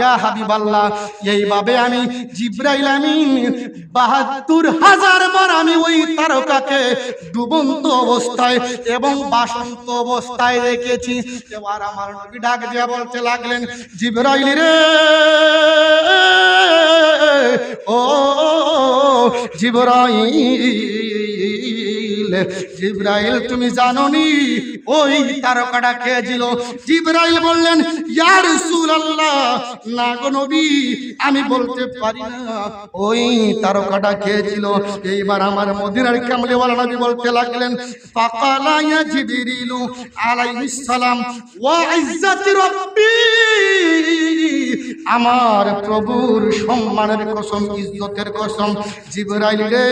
ইয়া হাবিবাল্লাহ, এইভাবে আমি জিব্রাইল আমিন বাহাত্তর হাজার বার আমি ওই তারকাকে ডুবন্ত অবস্থায় এবং বাসন্ত অবস্থায় রেখেছি। এবার আমার নবী ডাক দিয়া বলতে লাগলেন, জিব্রাইল রে, ও জিব্রাইল জিব্রাইল, তুমি জানো জানোনি? ওই তারকাটা খেয়েছিল ছিল? জিব্রাইল বললেন, ইয়া রাসূলুল্লাহ, না গো নবী, আমি বলতে পারি না। ওই তারকাটা খেয়েছিল এইবার আমার মদিনার কামলিওয়ালা নবী বলতে লাগলেন, ফাকালা ইয়া জিবরিলু আলাইহিস সালাম, ওয়া ইজ্জাতি রাব্বি, আমার প্রভুর সম্মানের কসম, ইজ্জতের কসম। জিবরাইল রে,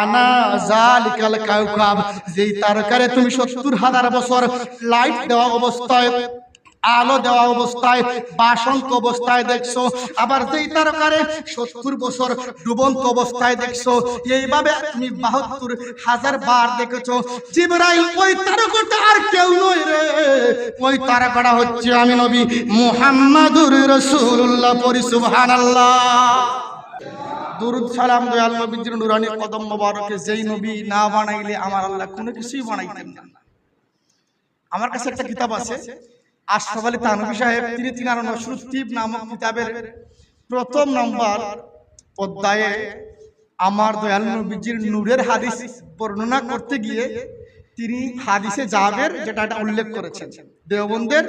আনা জালিকাল কাউকাব যেই তারকারে তুমি সত্তর হাজার বছর লাইট দেওয়া অবস্থায়, আলো দেওয়া অবস্থায়, বাসন্ত অবস্থায় দেখছ, আবার যেই তারকারে সত্তর বছর ডুবন্ত অবস্থায় দেখছ, এইভাবে তুমি বাহাত্তর হাজার বার দেখেছ। জিবরাইল, ওই তারকাটা আর কেউ নয় রে। ওই তারকাটা হচ্ছে আমি নবী মুহাম্মাদুর রাসূলুল্লাহ, পরি সুবহানাল্লাহ। দুরুদ সালাম, দয়াল নবীজির নুরানি কদম মোবারকে, যেই নবী না বানাইলে আমার আল্লাহ কোনো কিছুই বানাইতেন না। আমার কাছে একটা কিতাব আছে, আশরাফ আলী তানভী সাহেব, তিনি তিনার নসরুদ্দীপ নামক কিতাবের প্রথম নম্বর অধ্যায়ে আমার দয়াল নবীজির নূরের হাদিস বর্ণনা করতে গিয়ে তিনি হাদিসে জাবের, যেটা উল্লেখ করেছেন। দেওবন্দের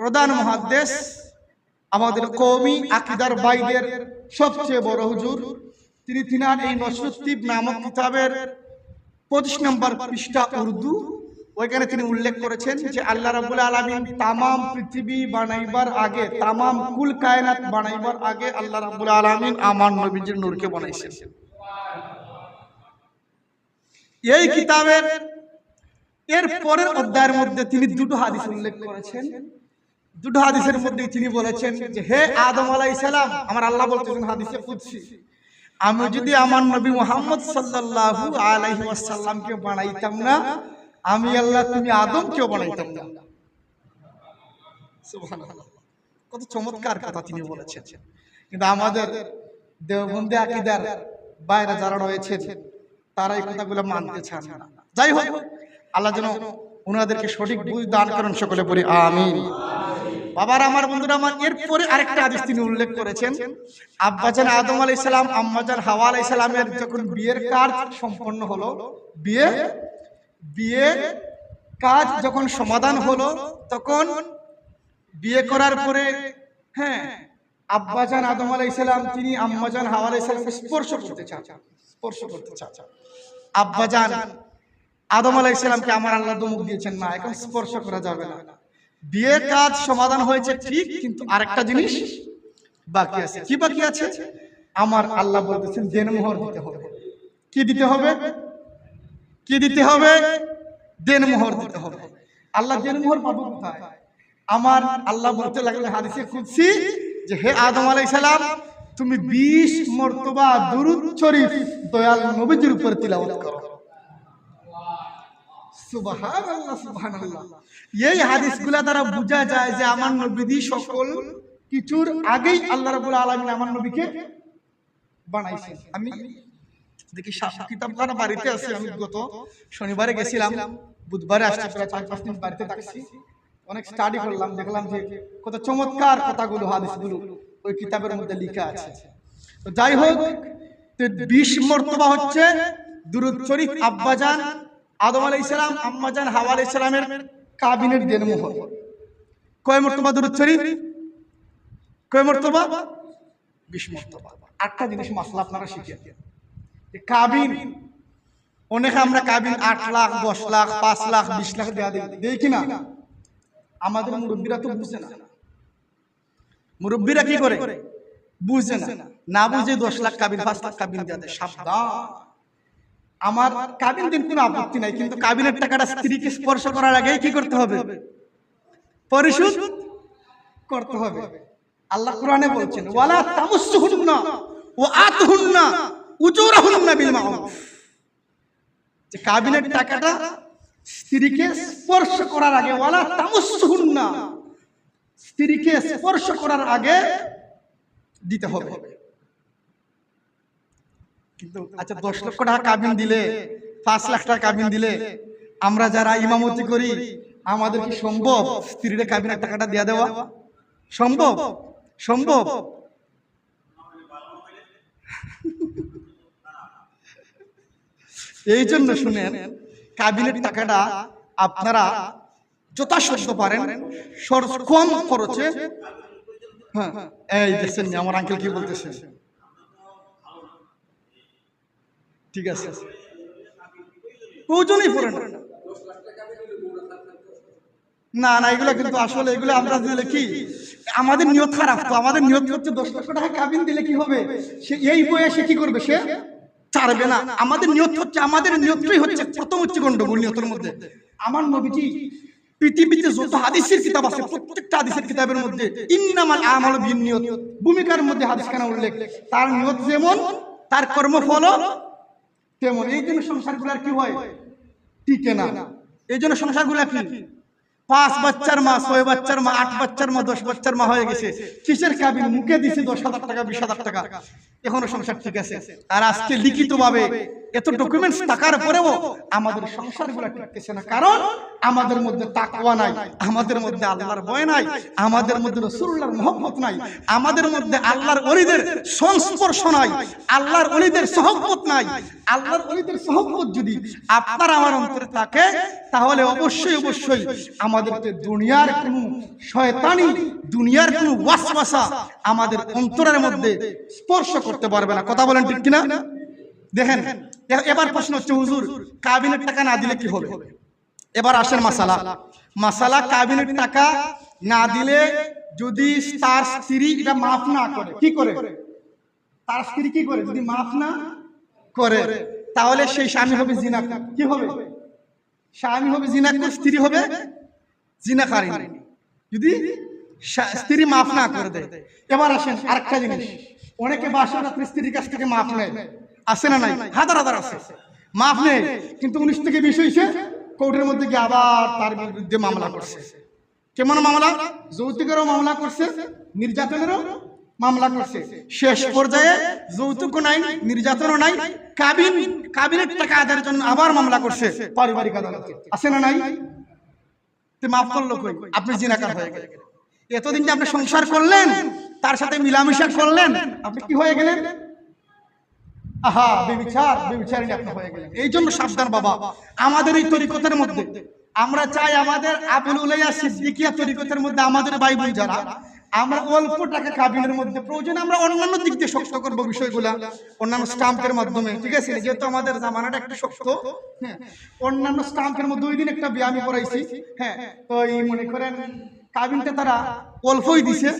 প্রধান মহাদ্দেশ আমাদের কৌমি আকিদার বাইদের সবচেয়ে বড় হুজুর। তিনি তিনার এই নসরুদ্দীপ নামক কিতাবের পঁচিশ নম্বর পৃষ্ঠা উর্দু। ওইখানে তিনি উল্লেখ করেছেন যে আল্লাহ রাবুল আলমিন তামাম পৃথিবী বানাইবার আগে তামাম কুল কায়নাত বানাইবার আগে আল্লাহ রাবুল আলমিন আমার নবীজির নূরকে বানাইছেন। এই কিতাবের এর পরের অধ্যায়ের মধ্যে তিনি দুটো হাদিস উল্লেখ করেছেন। দুটো হাদিসের মধ্যে তিনি বলেছেন যে, হে আদম আলাই আমার আল্লাহ বলতেছেন হাদিসে কুদসি। আমি যদি আমার নবী মোহাম্মদ সাল্লাল্লাহু আলাইহি ওয়াসাল্লামকে বানাইতাম না, আমি আল্লাহ তুমি আদমকেও বানাইতাম না। কত চমৎকার কথা তিনি বলেছেন। কিন্তু আমাদের দেওবন্দি আকিদার বাইরে যারা রয়েছে তারা এই কথাগুলো মানতে চান যাই হোক, আল্লাহ যেন ওনাদেরকে সঠিক বুঝ দান করেন, সকলে বলি আমিন। বাবার আমার বন্ধুরা আমার এরপরে আরেকটা হাদিস তিনি উল্লেখ করেছেন। আব্বাজান আদম আলাই সালাম, আম্মাজান হাওয়া আলাই সালামের যখন বিয়ের কাজ সম্পন্ন হলো, বিয়ে বিয়ের কাজ যখন সমাধান হলো, তখন বিয়ে করার পরে হ্যাঁ আব্বাজান আদম আলাই সালাম, তিনি আম্মাজান হাওয়া আলাই সালামকে স্পর্শ করতে চান, স্পর্শ করতে চান। আব্বাজান আদম আলাই সালামকে আমার আল্লাহ দমুক দিয়েছেন, না, এখন স্পর্শ করা যাবে না। বিয়ের কাজ সমাধান হয়েছে ঠিক কিন্তু আরেকটা জিনিস বাকি আছে। কি বাকি আছে? আমার আল্লাহ বলতেছেন দেনমোহর দিতে হবে। কি দিতে হবে? কি দিতে হবে? দেনমোহর দিতে হবে। আল্লাহ দেনমোহর পাবো কোথায়? আমার আল্লাহ বলতে লাগলেন হাদিসে খুঁজছি যে হে আদম আলাই সালাম তুমি বিশ মর্তবা দুরুদ শরীফ দয়াল নবীজির উপর তিলাওয়াত করো। এই দ্বারা বোঝা যায় যে আমার সকল কিছুর আগেই আমার আমি দেখি বাড়িতে আছে, আমি গত শনিবারে গেছিলাম, বুধবারে আসছি, প্রায় চার পাঁচ দিন বাড়িতে থাকছি। অনেক স্টাডি করলাম, দেখলাম যে কত চমৎকার কথাগুলো, হাদিসগুলো ওই কিতাবের মধ্যে লেখা আছে। তো যাই হোক বিশ মর্তবা হচ্ছে দুরুদ শরীফ, আব্বাজান আদম আলাই ইসলাম আম্মাজান হাওয়া আলাই সালামের কাবিনের দেন মোহর কয় মর্তবা, দুরুদ শরীফ? কয় মর্তবা? বিশ মর্তবা। আটটা জিনিস মাসলা আপনারা শিখে কাবিন, অনেকে আমরা কাবিন আট লাখ, দশ লাখ, পাঁচ লাখ, বিশ লাখ দেওয়া দিই। দেই কিনা আমাদের মুরব্বীরা তো বুঝে না। মুরব্বীরা কি করে? বুঝে না। না বুঝে দশ লাখ কাবিন, পাঁচ লাখ কাবিন দেওয়া দেয়। সাবধান। আমার কাবিন দিন কোনো আপত্তি নাই, কিন্তু কাবিলের টাকাটা স্ত্রীকে স্পর্শ করার আগেই কি করতে হবে? পরিশোধ করতে হবে। আল্লাহ কোরআনে বলছেন, ওয়ালা তামুসুহুন্না ও আতহুন্না উজুরাহুন্না বিল মারুফ যে কাবিলের টাকাটা স্ত্রীকে স্পর্শ করার আগে, ওয়ালা তামুসুহুন্না স্ত্রীকে স্পর্শ করার আগে দিতে হবে। কিন্তু আচ্ছা দশ লক্ষ টাকা কাবিন দিলে পাঁচ লাখ টাকা কাবিন দিলে আমরা যারা ইমামতি করি আমাদের কি সম্ভব স্ত্রীর কাবিনের টাকাটা দিয়ে দেওয়া? সম্ভব সম্ভব এই জন্য শুনেন কাবিনের টাকাটা আপনারা যথাসাধ্য পারেন কম খরচে হ্যাঁ এই দেখছেন আমার আঙ্কেল কি বলতেছে। ঠিক আছে। প্রয়োজনই পড়ে না। না না, এগুলো কিন্তু আসলে এগুলো আমরা দিলে কি? আমাদের নিয়ত খারাপ তো, আমাদের নিয়ত হচ্ছে দশ লক্ষ টাকা কাবিন দিলে কি হবে? সে এই বয়সে কি করবে সে? ছাড়বে না। আমাদের নিয়ত হচ্ছে, আমাদের নিয়তটাই হচ্ছে প্রথম হচ্ছে গন্ডগোল নিয়তের মধ্যে। আমার নবীজি পৃথিবীতে যত হাদিসের কিতাব আছে, প্রত্যেকটা হাদিসের কিতাবের মধ্যে ইন্নামাল আমাল বিন নিয়ত। ভূমিকার মধ্যে হাদিস খানা উল্লেখ। তার নিয়ত যেমন, তার কর্মফল তেমন। এই জন্য সংসারগুলার কি হয়? টিকে না। এই জন্য সংসারগুলা কি? পাঁচ বাচ্চার মা, ছয় বাচ্চার মা, আট বাচ্চার মা, দশ বাচ্চার মা হয়ে গেছে। কিসের কাবিন? মুখে দিছে দশ হাজার টাকা, বিশ হাজার টাকা। এখনও সংসার ঠিক আছে। আর আজকে লিখিত ভাবে এত ডকুমেন্টস থাকার পরেও আমাদের সংসারগুলো টিকতেছে না। কারণ আমাদের মধ্যে তাকওয়া নাই, আমাদের মধ্যে আল্লাহর ভয় নাই, আমাদের মধ্যে রসুল্লাহর মহব্বত নাই, আমাদের মধ্যে আল্লাহর অলিদের সংস্পর্শ নাই, আল্লাহর অলিদের সহব্বত নাই। আল্লাহর অলিদের সহব্বত যদি আপনার আমার অন্তরে থাকে, তাহলে অবশ্যই অবশ্যই আমাদেরকে দুনিয়ার কোনো শয়তানি দুনিয়ার কোনো ওয়াসওয়াসা আমাদের অন্তরের মধ্যে স্পর্শ করতে পারবে না। কথা বলেন ঠিক কিনা? দেখেন এবার প্রশ্ন হচ্ছে, হুজুর, কাবিনের টাকা না দিলে কি হবে? এবার আসেন মাসালা। মাসালা, কাবিনের টাকা না দিলে যদি তার স্ত্রী এটা মাফ না করে, কি করে? তার স্ত্রী কি করে? যদি মাফ না করে, তাহলে সেই স্বামী হবে জিনা। কি হবে? স্বামী হবে জিনা স্ত্রী হবে? জিনাকারিনী যদি স্ত্রী মাফ না করে দেয়। এবার আসেন আরেকটা জিনিস। অনেকে বাসা রাত্রে স্ত্রীর কাছ থেকে মাফ নেয়। আসে না নাই? হাজার হাজার আছে। মাফ নেয়। কিন্তু উনিশ থেকে বিশ হয়েছে কোর্টের মধ্যে গিয়ে আবার তার বিরুদ্ধে মামলা করছে। কেমন মামলা? যৌতুকেরও মামলা করছে নির্যাতনেরও মামলা করছে। শেষ পর্যায়ে যৌতুক নাই নির্যাতনও নাই কাবিন কাবিনের টাকা আদায়ের জন্য আবার মামলা করছে পারিবারিক আদালতে। আছে না নাই? তে মাফ করল কই আপনি জিনাকার হয়ে গেলেন? এতদিন যে আপনি সংসার করলেন তার সাথে মিলামিশা করলেন আপনি কি হয়ে গেলেন? আহা বেবিচার বেবিচারিণী আপনি হয়ে গেলেন। এই জন্য সাবধান বাবা আমাদের এই তরিকতের মধ্যে আমরা চাই আমাদের আবুল উলাইয়া সিদ্দিকিয়া তরিকতের মধ্যে আমাদের বাইবেল যারা আমরা অল্প টাকা কাবিনের মধ্যে প্রয়োজন আমরা অন্যান্য দিক দিয়ে শক্ত করব বিষয়গুলা। অন্যান্য স্টাম্পের মাধ্যমে, ঠিক আছে? যেহেতু আমাদের জামানাটা একটু শক্ত হ্যাঁ? অন্যান্য স্টাম্পের মধ্যে ওই দিন একটা ব্যায়ামি করাইছি হ্যাঁ? তো এই মনে করেন কাবিনটা তারা অল্পই দিছে,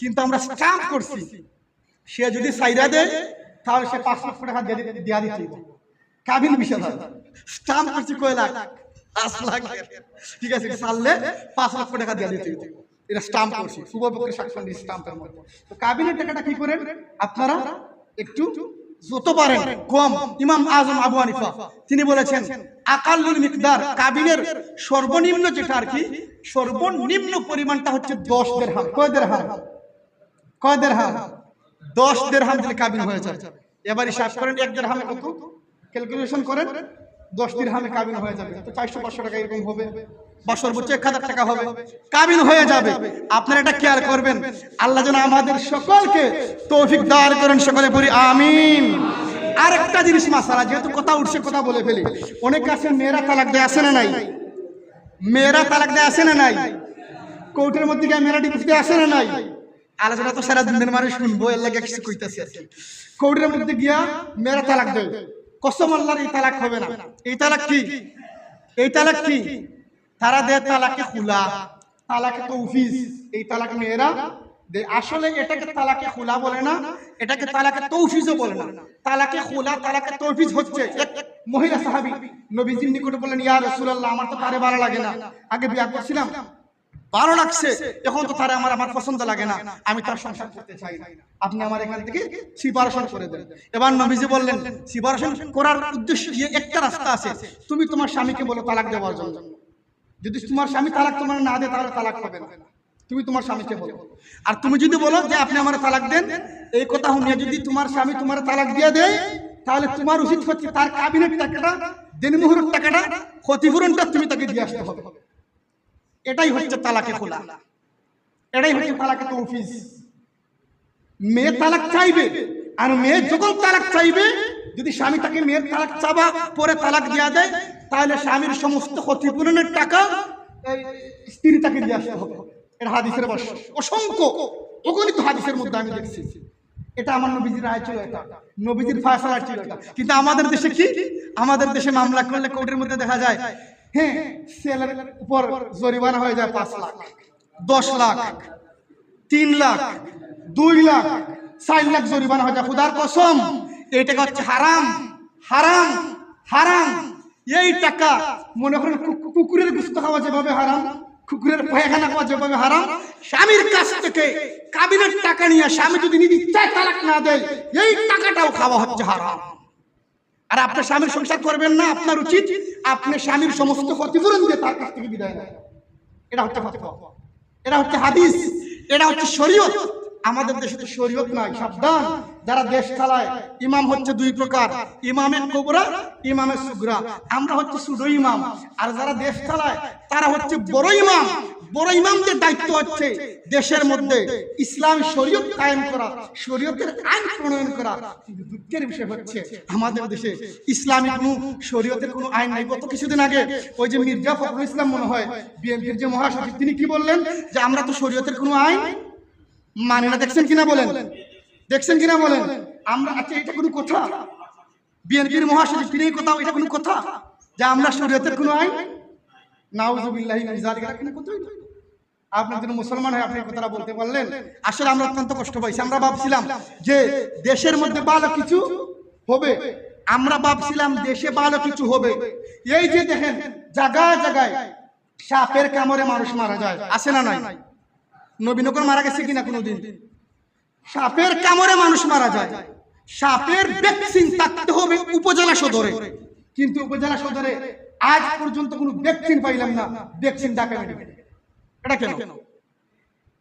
কিন্তু আমরা স্টাম্প করছি। সে যদি সাইরা দেয়, তাহলে সে পাঁচ লক্ষ টাকা দিয়ে দিতে-। কাবিন বিশ হাজার স্টাম্প করছি কয় লাখ? পাঁচ লাখ। ঠিক আছে সারলে পাঁচ লক্ষ টাকা দিয়ে দিতে। এটা স্টাম্প করছি। শুভপক্ষের সাক্ষী স্টাম্পের মধ্যে। তো কাবিনের টাকাটা কি করেন? আপনারা একটু যত পারেন কম। ইমাম আজম আবু হানিফা, তিনি বলেছেন, আকাল্লুল মিকদার কাবিনের সর্বনিম্ন যেটা আর কি, সর্বনিম্ন পরিমাণটা হচ্ছে দশ দেড়হাম। কয় দেড়হাম? কয় দেড়হাম? দশ দেড়হাম দিলে কাবিন হয়ে যাবে। এবার হিসাব করেন, এক দেড়হামে কত ক্যালকুলেশন করেন। দশ দিরহামে কাবিন হয়ে যাবে। চারশো, পাঁচশো টাকা এরকম হবে। বা সর্বোচ্চ এক হাজার টাকা হবে। কাবিন হয়ে যাবে। আপনারা এটা কেয়ার করবেন। আল্লাহ যেন আমাদের সকলকে তৌফিক দার করেন সকলে বলি আমিন। আর একটা জিনিস মাসালা, যেহেতু কথা উঠছে, কথা বলে ফেলি। অনেক আছে, মেয়েরা তালাক দেয় আসে না নাই? মেয়েরা তালাক দেয় আসে না নাই? কোর্টের মধ্যে গিয়ে মেয়েরা দিয়ে আসে না নাই? আলোচনা তো সারা দিনের মানে শুনব, এর লাগে কিছু কইতাছি আর কি। কোর্টের মধ্যে গিয়া মেয়েরা তালাক দেয়। কসম আল্লাহর এই তালাক হবে না। এই তালাক কি? এই তালাক কি? তারা দেয় তালাকে খুলা, তালাকে তৌফিজ। এই তালাক মেয়েরা। আসলে এটাকে তালাকে খুলা বলে না, এটাকে তালাকে তৌফিজও বলে না। তালাকে খুলা, তালাকে তৌফিজ হচ্ছে এক মহিলা সাহাবী। নবীজির নিকটে বললেন, ইয়া রাসূলুল্লাহ, আমার তো তারে ভালো লাগে না। আগে বিয়া করছিলাম। ভালো লাগছে এখন তো তারা আমার আমার পছন্দ লাগে না আমি তার সংসার করতে চাই না। আপনি আমার এখান থেকে সিপারেশন করে দেন। এবার নবীজি বললেন সিপারেশন করার উদ্দেশ্য যে একটা রাস্তা আছে। তুমি তোমার স্বামীকে বলো তালাক দেওয়ার জন্য। যদি তোমার স্বামী তালাক তোমার না দেয় তাহলে তালাক হবে না। তুমি তোমার স্বামীকে বলো। আর তুমি যদি বলো যে আপনি আমার তালাক দেন এই কথা শুনিয়ে যদি তোমার স্বামী তোমার তালাক দিয়ে দেয় তাহলে তোমার উচিত হচ্ছে তার কাবিনের টাকাটা দিনমোহরের টাকাটা ক্ষতিপূরণটা তুমি তাকে দিয়ে আসতে হবে। এটাই হচ্ছে তালাকে খোলা। এটাই হচ্ছে তালাকে তো অফিস মেয়ে তালাক চাইবে আর মেয়ে যখন তালাক চাইবে, যদি স্বামী তাকে মেয়ের তালাক চাবা পরে তালাক দেওয়া দেয়, তাহলে স্বামীর সমস্ত ক্ষতিপূরণের টাকা স্ত্রী তাকে দিয়ে আসতে হবে। এটা হাদিসের বর্ষ। অসংখ্য অগণিত হাদিসের মধ্যে আমি দেখছি। এটা আমার নবীজির রায় ছিল এটা। নবীজির ফায়সালা ছিল এটা। কিন্তু আমাদের দেশে কি? আমাদের দেশে মামলা করলে কোর্টের মধ্যে দেখা যায় হ্যাঁ ছেলের উপর জরিমানা হয়ে যায় পাঁচ লাখ, দশ লাখ, তিন লাখ, দুই লাখ, চার লাখ জরিমানা হয়ে যায়। খুদার কসম, এই টাকা হচ্ছে হারাম হারাম হারাম। এই টাকা মনে করেন কুকুরের গুস্ত খাওয়া যেভাবে হারাম, কুকুরের পায়খানা খাওয়া যেভাবে হারাম, স্বামীর কাছ থেকে কাবিনের টাকা নিয়ে স্বামী যদি নিজে ইচ্ছায় তালাক না দেয়, এই টাকাটাও খাওয়া হচ্ছে হারাম। আর আপনার স্বামীর সংসার করবেন না আপনার উচিত আপনি স্বামীর সমস্ত ক্ষতিপূরণ দিয়ে তার কাছ থেকে বিদায় নেয় এটা হচ্ছে এটা হচ্ছে হাদিস। এটা হচ্ছে শরীয়ত। আমাদের দেশে তো শরীয়ত নাই, সাবধান। যারা দেশ চালায়, ইমাম হচ্ছে দুই প্রকার। ইমামের কোবরা, ইমামের সুগরা। আমরা হচ্ছে সুডো ইমাম। আর যারা দেশ চালায়, তারা হচ্ছে বড় ইমাম। বড় ইমামদের দায়িত্ব হচ্ছে দেশের মধ্যে ইসলাম শরীয়ত কায়েম করা, শরীয়তের আইন প্রণয়ন করা। দুঃখের বিষয় হচ্ছে, আমাদের দেশে ইসলামী কোনো শরীয়তের কোনো আইন নাই। গত কিছুদিন আগে ওই যে মির্জা ফখরুল ইসলাম মনে হয়, বিএনপির যে মহাসচিব, তিনি কি বললেন? যে আমরা তো শরীয়তের কোনো আইন মানে না দেখছেন কিনা বলেন? দেখছেন কিনা বলেন? আমরা আচ্ছা এটা কোনো কথা? বিএনপির মহাসচিব তিনি কথা এটা কোনো কথা? যে আমরা শরীয়তের কোনো আইন? নাউজুবিল্লাহি মিন যালিকা কথাই আপনি যদি মুসলমান হয়ে আপনি কথাটা বলতে পারলেন। আসলে আমরা অত্যন্ত কষ্ট পাইছি। আমরা ভাবছিলাম যে দেশের মধ্যে ভালো কিছু হবে। আমরা ভাবছিলাম দেশে ভালো কিছু হবে। এই যে দেখেন জায়গায় জায়গায় সাপের কামড়ে মানুষ মারা যায়। আছে না নাই? নবীনগর মারা গেছে কিনা কোনোদিন? সাপের কামড়ে মানুষ মারা যায়। সাপের ভ্যাকসিন থাকতে হবে উপজেলা সদরে। কিন্তু উপজেলা সদরে আজ পর্যন্ত কোনো ভ্যাকসিন পাইলাম না। ভ্যাকসিন মেডিকেল এটা কেন?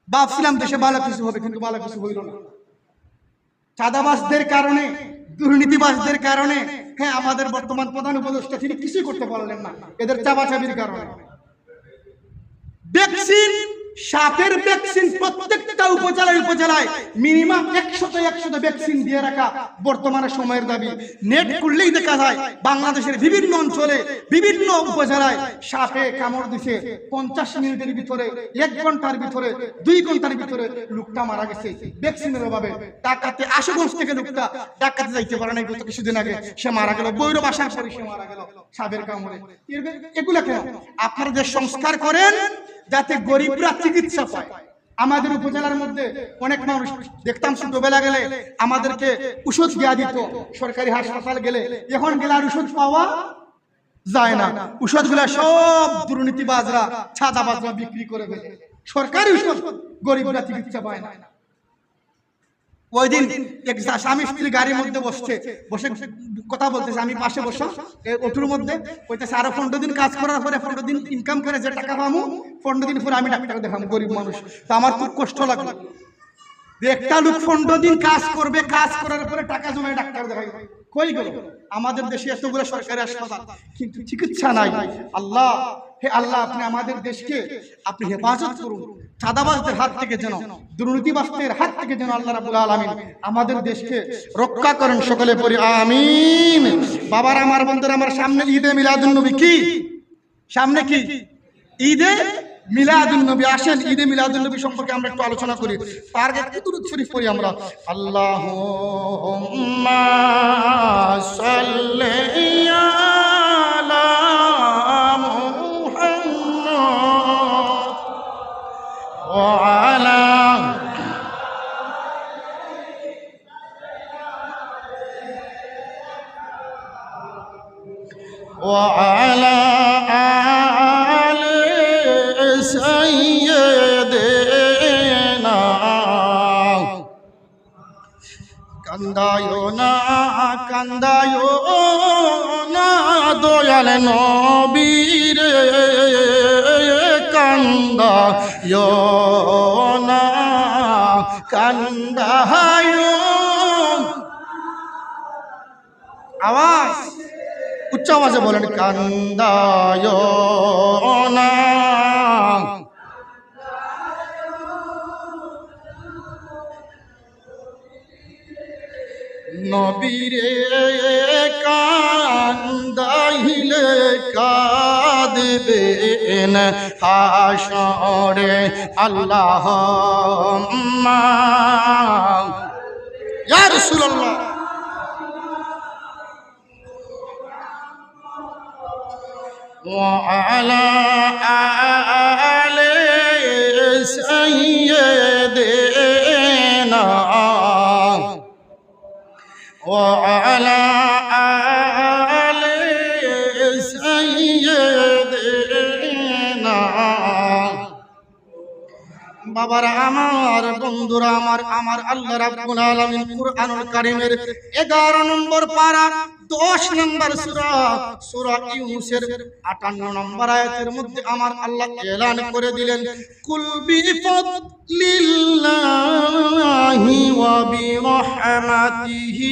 ভাবছিলাম দেশে ভালো কিছু হবে, কিন্তু ভালো কিছু হইল না। চাঁদাবাসদের কারণে দুর্নীতিবাসদের কারণে হ্যাঁ আমাদের বর্তমান প্রধান উপদেষ্টা তিনি কিছুই করতে পারলেন না, এদের চাবাচাবির কারণে। ভ্যাকসিন সাপের ভ্যাকসিন প্রত্যেকটা উপজেলায় উপজেলায় মিনিমাম একশত একশত ভ্যাকসিন দিয়ে রাখা বর্তমানে সময়ের দাবি। নেট খুললেই দেখা যায়, বাংলাদেশের বিভিন্ন অঞ্চলে, বিভিন্ন উপজেলায় সাপে কামড় দিছে। পঞ্চাশ মিনিটের ভিতরে, এক ঘণ্টার ভিতরে, দুই ঘণ্টার ভিতরে লোকটা মারা গেছে। ভ্যাকসিনের অভাবে। ডাকাতে আশুগঞ্জ থেকে লোকটা ডাকাতে যাইতে পারে নাই গত কিছুদিন আগে। সে মারা গেল বৈরব আসার পরে সে মারা গেল সাপের কামড়ে। এগুলা কেন? আপনারা যে সংস্কার করেন যাতে গরিবরা চিকিৎসা পায়। আমাদের উপজেলার মধ্যে অনেক মানুষ দেখতাম ছোটবেলা গেলে আমাদেরকে ওষুধ দেওয়া দিত। সরকারি হাসপাতাল গেলে এখন গেলে আর ওষুধ পাওয়া যায় না। ওষুধগুলা সব দুর্নীতি দুর্নীতিবাজরা ছাদাবাজরা বিক্রি করে ফেলে। সরকারি ওষুধ গরিবরা চিকিৎসা পায় না। ওই দিন এক স্বামী স্ত্রী গাড়ির মধ্যে বসছে বসে কথা বলতেছে, আমি পাশে বসা। অটোর মধ্যে কইতেছে, আরও পনেরো দিন কাজ করার পরে পনেরো দিন ইনকাম করে যে টাকা পাবো, পনেরো দিন পরে আমি ডাক্তার দেখাম গরিব মানুষ। তো আমার খুব কষ্ট লাগল। একটা লোক পনেরো দিন কাজ করবে, কাজ করার পরে টাকা জমায় ডাক্তার দেখাই কই গেল? আমাদের দেশে এতগুলো সরকারি হাসপাতাল, কিন্তু চিকিৎসা নাই। আল্লাহ হে আল্লাহ আপনি আমাদের দেশকে আপনি হেফাজত করুন। চাঁদাবাজদের হাত থেকে যেন দুর্নীতিবাসদের হাত থেকে যেন আল্লাহ রাবুল আলমিন আমাদের দেশকে রক্ষা করেন সকলে পরি আমিন। বাবার আমার বন্ধুরা আমার সামনে ঈদে মিলাদুল নবী কি? সামনে কি? ঈদে মিলাদুল নবী আসেন। ঈদে মিলাদুল নবী সম্পর্কে আমরা একটু আলোচনা করি। তার আগে একটু দুরূদ শরীফ পড়ি আমরা? সাল্লি ওয়া আলা وعلى آل سيدنا কান্দায় না কান্দায় না দয়াল নবীর কান্দায় না কান্দায় আওয়াজ উচ্চ আওয়াজে বলেন কান্দায় না নবীরে কাঁদবেন হাসরে আল্লাহ ইয়া রাসূলুল্লাহ وعلى آل سيدنا وعلى বাবারা, আমার বন্ধুরা, আমার আমার আল্লাহ রাব্বুল আলামিন কুরআনুল কারীমের 11 নম্বর পারা 10 নম্বর সূরা সূরা ইউনূসের 58 নম্বর আয়াতের মধ্যে আমার আল্লাহ এলান করে দিলেন, কুল বিফাদলিল্লাহি ওয়া বিরহমাতিহি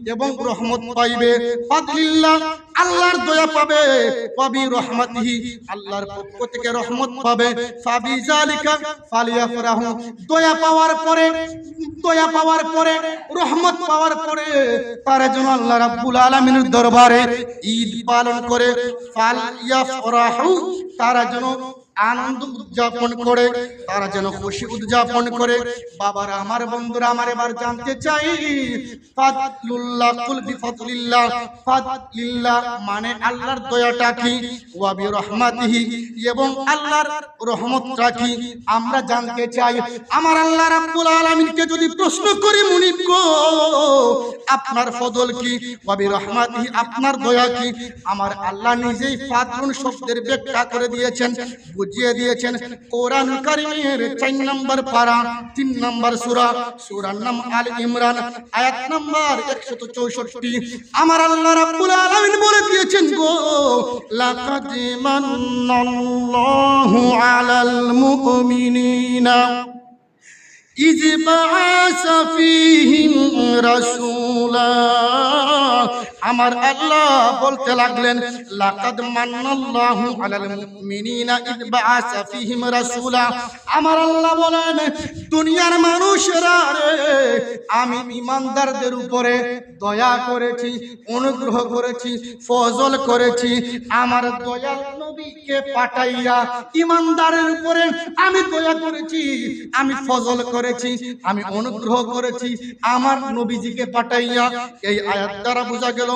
এবং রহমত পাইবে আল্লাহর দয়া পাবে পাবি রহমতিহি, আল্লাহর পক্ষ থেকে রহমত পাবে, ফাবি জালিকা ফালিয়াফরাহু, দয়া পাওয়ার পরে, দয়া পাওয়ার পরে, রহমত পাওয়ার পরে, তারা যেন আল্লাহ রাব্বুল আলামিনের দরবারে ঈদ পালন করে, ফালিয়াফরাহু, তারা যেন আনন্দ উদযাপন করে, তারা যেন খুশি উদযাপন করে। বাবারা, আমার বন্ধুরা, আমার এবার জানতে চাই, ফাদলুল্লাহ কুল বিফাদলিল্লাহ, ফাদলিল্লাহ মানে আল্লাহর দয়াটা কি? ওয়া বিরহমাতিহি এবং আল্লাহর রহমতটা কি? আমরা জানতে চাই, আমার আল্লাহ রাব্বুল আলামিনকে যদি প্রশ্ন করি মুনিব গো, আপনার ফজল কি? ওয়া বিরহমাতিহি আপনার দয়া কি? আমার আল্লাহ নিজেই ফাদলুন শব্দের ব্যাখ্যা করে দিয়েছেন। বুঝিয়ে দিয়েছেন কোরআন কারিমের চার নম্বর পারা তিন নম্বর সূরা সূরার নাম আল ইমরান আয়াত নম্বর 164 আমার আল্লাহ রাব্বুল আলামিন বলে দিয়েছেন গো লাকাদ মান্নাল্লাহু আলাল মুমিনিনা إذ بعث فيهم رسولا আমার আল্লাহ বলতে লাগলেন লাকাদ মান্নাল্লাহু আলাল মুমিনিনা ইদ বাআসা ফীহিম রাসূলা। আমার আল্লাহ বলেন দুনিয়ার মানুষেরা রে আমি ইমানদারদের উপরে দয়া করেছি অনুগ্রহ করেছি ফজল করেছি। আমার দয়াল নবীকে পাঠাইয়া ইমানদারের উপরে আমি দয়া করেছি আমি ফজল করেছি আমি অনুগ্রহ করেছি। আমার নবীজিকে পাঠাইয়া এই আয়াত দ্বারা বোঝা গেল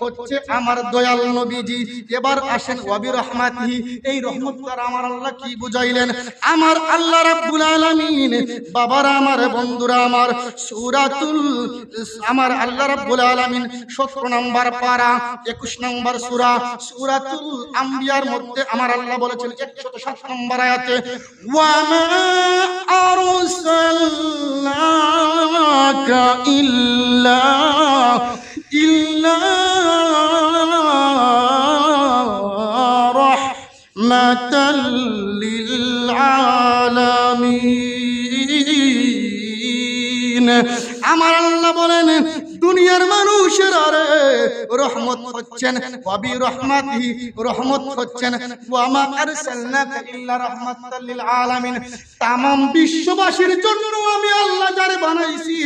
হচ্ছে আমার দয়াল নবীজি। এবার আসেন ওয়াবি রহমাতি এই রহমত আমার আল্লাহ কি বুঝাইলেন? আমার আল্লাহ রাব্বুল আলামিন, বাবারা আমার, বন্ধুরা আমার, সূরাতুল আমার আল্লাহ রাব্বুল আলামিন 17 নম্বর পারা 21 নম্বর সূরা, সূরাতুল আম্বিয়ার মধ্যে আমার আল্লাহ বলেছেন 107 নম্বর আয়াতে, ওয়া মা আরসালনাকা ইল্লা ইল্লা রাহমাতাল লিল আলামিন আমার আল্লাহ বলেন দুনিয়ার মানুষের আরে রহমত হচ্ছেন, ওয়াবি রহমাতি রহমত হচ্ছেন। ওয়ামা আরসালনাকা ইল্লা রাহমাতাল লিল আলামিন। তামাম বিশ্ববাসীর জন্য আমি আল্লাহ যারে বানাইছি,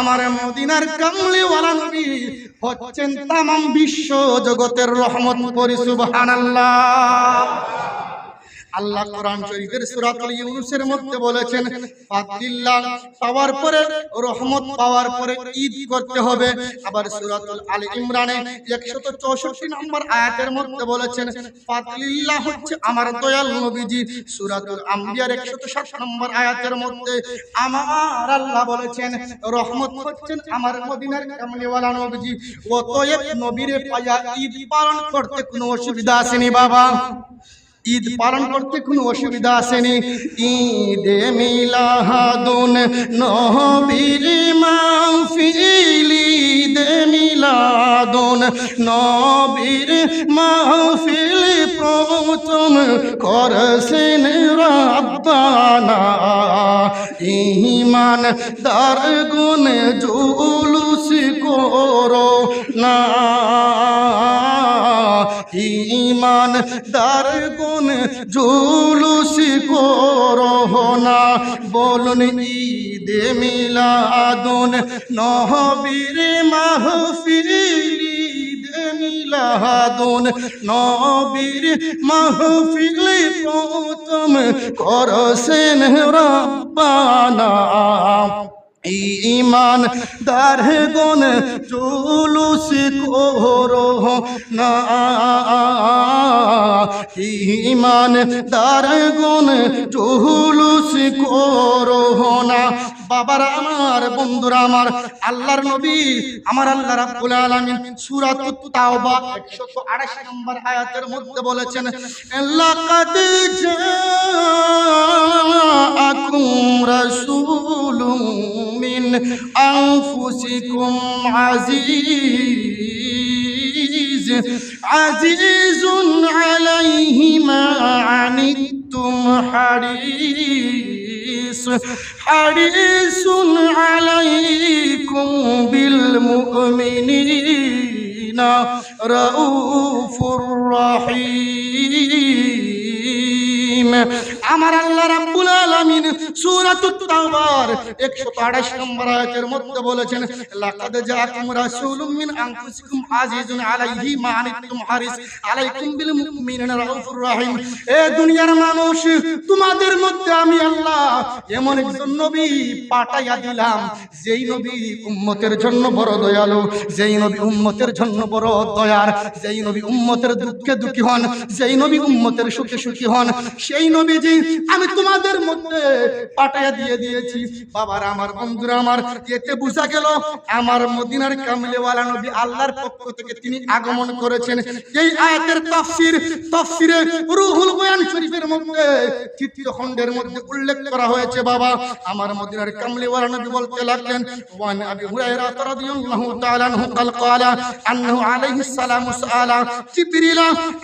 আমার মদিনার কামলি ওয়ালা নবী হচ্ছেন তামাম বিশ্ব জগতের রহমত পরি সুবহানাল্লাহ। আল্লাহ কোরআন শরীফের সূরাতুল ইউনূসের মধ্যে বলেছেন ফাদিল্লাহ পাওয়ার পরে, রহমত পাওয়ার পরে ঈদ করতে হবে। আবার সূরাতুল আলী ইমরানে 164 নম্বর আয়াতের মধ্যে বলেছেন ফাদিল্লাহ হচ্ছে আমার দয়াল নবীজি। সূরাতুল আম্বিয়ার 160 নম্বর আয়াতের মধ্যে আমার আল্লাহ বলেছেন, রহমত হচ্ছেন আমার মদিনার কামলিওয়ালা নবীজি। অতএব নবীরে পায়া ঈদ পালন করতে কোনো অসুবিধা আসেনি বাবা। ঈদ পালন করতে কোনো অসুবিধা আসেনি? ঈদে মিলাহাদুন নবীর মাহফিল ঈদে মিলাদুন নবীর মাহফিল প্রথম করছেন রাব্বানা। ইমান দার গুণ জুলুস করো না। ইমান দার গুণ জুলুস করো না। বলুন ঈদে মিলাদুন নহবীর মাহফিল ঈদে মিলাদুন। নবীর মাহফিল প্রথম করছেন রব্বানা। ইমান দার গন জুলুস করো না। ইমান দার গন জুলুস করো না। বাবার আমার, বন্ধুরা আমার, আল্লাহর নবী, আমার আল্লাহ রাব্বুল আলামিন সূরাতুত তাওবা 128 নম্বর আয়াতের মধ্যে বলেছেন, লাকাদ জাআকুম রাসূলুম মিন আনফুসিকুম আজিজ আজিজুন আলাইহি মা আনিতুম হারিস حريص عليكم بالمؤمنين رؤوف رحيم আমার আল্লাহ রাব্বুল আলামিন সূরাতুত তাওবার 128 নম্বর আয়াতের মধ্যে বলেছেন, লাকাদ জাআকুম রাসূলুম মিন আনফুসিকুম আজিজুন আলাইহি মা আনিতুম হারিস আলাইকুম বিল মুমিনিনা রাউফুর রহিম। এ দুনিয়ার মানুষ, তোমাদের মধ্যে আমি আল্লাহ এমন একজন নবী পাঠাইয়া দিলাম, যেই নবী উম্মতের জন্য বড় দয়ালু, যেই নবী উম্মতের জন্য বড় দয়ার, যেই নবী উম্মতের দুঃখে দুঃখী হন, যেই নবী উম্মতের সুখে সুখী হন। সেই নবী নবীজি, আমি তোমাদের কাজের মধ্যে পাঠাইয়া দিয়ে দিয়েছি। বাবার আমার বন্ধুরা আমার, এতে বুঝা গেল আমার মদিনার কামলেওয়ালা নবী আল্লাহর পক্ষ থেকে তিনি আগমন করেছেন। এই আয়াতের তাফসির, তাফসিরে রুহুল বয়ান শরীফের মধ্যে তৃতীয় খণ্ডের মধ্যে উল্লেখ করা হয়েছে, বাবা। আমার মদিনার কামলেওয়ালা নবী বলতে লাগলেন, ওয়ান আবি হুরায়রা রাদিয়াল্লাহু তাআলা আনহু ক্বালা قال انه عليه السلام জিবরিল جبريل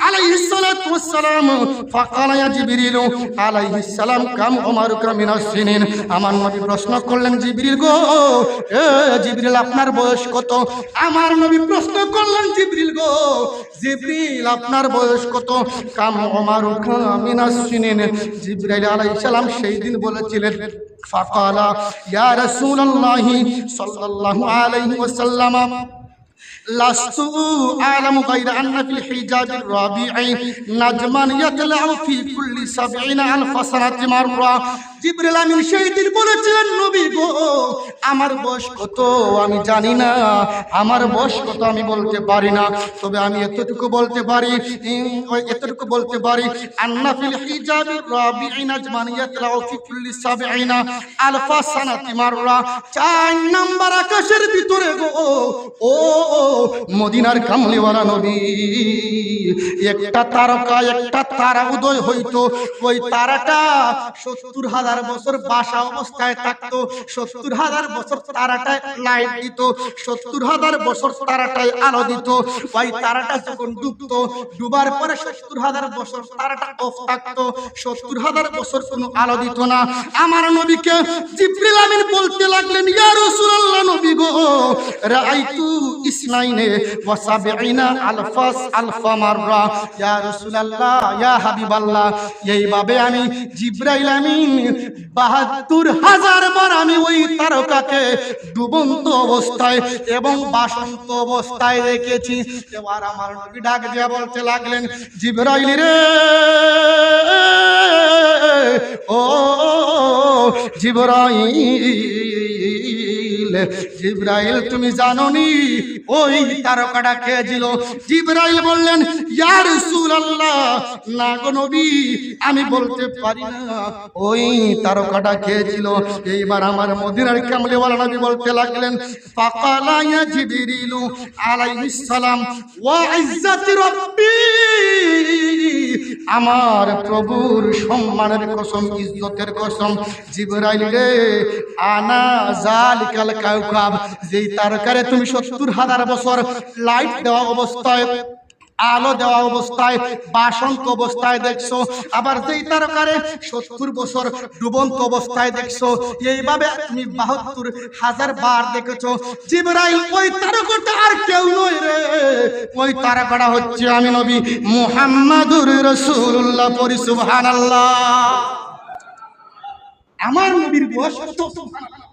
عليه الصلاه والسلام فقال يا جبريل عليه السلام কাম ওমারু কামিনিন আমার নবী প্রশ্ন করলেন, জিবরিল গো, এ জিবরিল, আপনার বয়স কত? আমার নবী প্রশ্ন করলেন, জিবরিল গো, জিবরিল, আপনার বয়স কত? কাম ওমারু কামিনিন জিবরাইল আলাইহিস সালাম সেই দিন বলেছিলেন, ফাকালা, ইয়া রাসূলুল্লাহি সাল্লাল্লাহু আলাইহি ওয়াসাল্লাম। লাস্তু আলামু গায়রা আন্না ফিল হিজাবির রাবি'i নাজমান ইয়াতলাউ ফি কুল্লি 70 আলফ সানাতি মাররা। আমিন বলেছিলেন নবী গো আমার বয়স কত? আমি জানি না। আমার বয়স কত আমি বলতে পারি না। তবে আমি এতটুকু বলতে পারি এতটুকু বলতে পারি আন্না ফিল ফি কুল্লি আলফা সানাতি মাররা। চার নাম্বার আকাশের ভিতরে গো ও, মদিনার কামলিওয়ালা নবী। একটা তারকা একটা তারা উদয় হইতো। ওই তারাটা সত্তর হাজার বছর বাসা অবস্থায় থাকতো, সত্তর হাজার বছর তারাটায় লাইট দিত, সত্তর হাজার বছর তারাটায় আলো দিত। ওই তারাটা যখন ডুবতো, ডুবার পরে সত্তর হাজার বছর তারাটা অফ থাকতো, সত্তর হাজার বছর কোনো আলো দিত না। আমার নবীকে জিব্রিল আমিন বলতে লাগলেন, ইয়া রাসূলুল্লাহ নবী গো, রাআইতু ইসনাইনে ওয়া সাবঈনা আলফাস আলফা মাররা। ইয়া রাসূলুল্লাহ, ইয়া হাবিবাল্লাহ, এইভাবে আমি জিব্রাইল আমিন বাহাত্তর হাজার বার আমি ওই তারকাকে ডুবন্ত অবস্থায় এবং বাসন্ত অবস্থায় রেখেছি। এবার আমার নবী ডাক দিয়ে বলতে লাগলেন, জিবরাইল রে, ও জিব্রাইল জিব্রাইল, তুমি জানো জানোনি, ওই তারকাটা খেয়েছিল। জিব্রাইল বললেন, ইয়া রাসূলুল্লাহ, না গো নবী, আমি বলতে পারি না, ওই তারকাটা খেয়েছিল। এইবার আমার মদিনার কামলে ওয়ালা নবী বলতে লাগলেন, ফাকালা ইয়া আলাইহিস সালাম, ওয়া ইজ্জাতি রাব্বি। আমার প্রভুর সম্মানের কসম, ইজ্জতের কসম। জিবরাইল আনা জালিকাল কাউকাব, যেই তারকারে তুমি সত্তর হাজার বছর লাইট দেওয়া অবস্থায় আলো দেওয়া অবস্থায়, বাসন্ত অবস্থায় দেখছ। আবার যেই তারকারে সত্তর বছর ডুবন্ত অবস্থায় দেখছ, এইভাবে তুমি বাহাত্তর হাজার বার দেখেছ। জিবরাইল, ওই তারকাটা আর কেউ নয় রে। ওই তারকাটা হচ্ছে আমি নবী মুহাম্মাদুর রাসূলুল্লাহ, পরি সুবহানাল্লাহ। আমার নবীর বয়স কত? সুবহানাল্লাহ